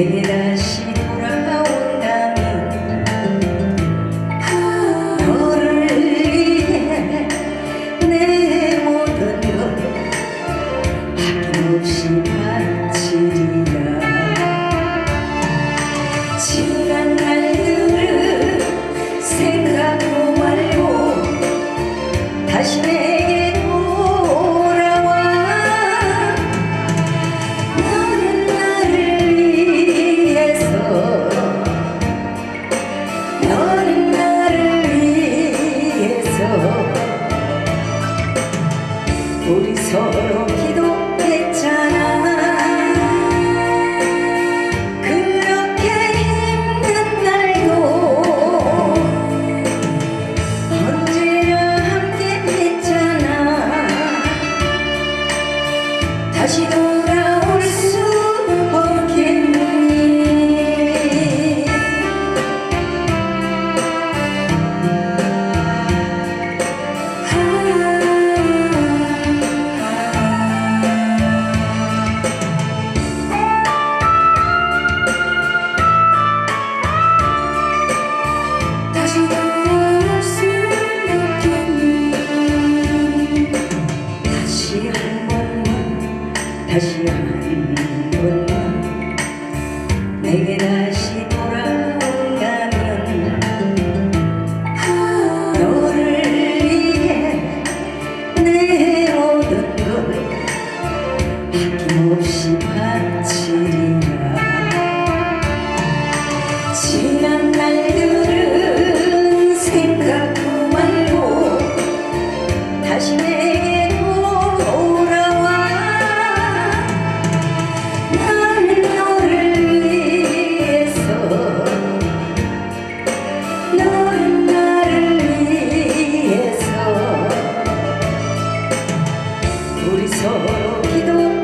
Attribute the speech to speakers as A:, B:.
A: 내게 다시 돌아온다면 아, 너를 위해. 내 모든 것 아낌없이 바치리라. 지난 날들을 생각도 말고 다시 내 sorrow 다시 한 번만 다시 한 번만 내게 다시 서로 기도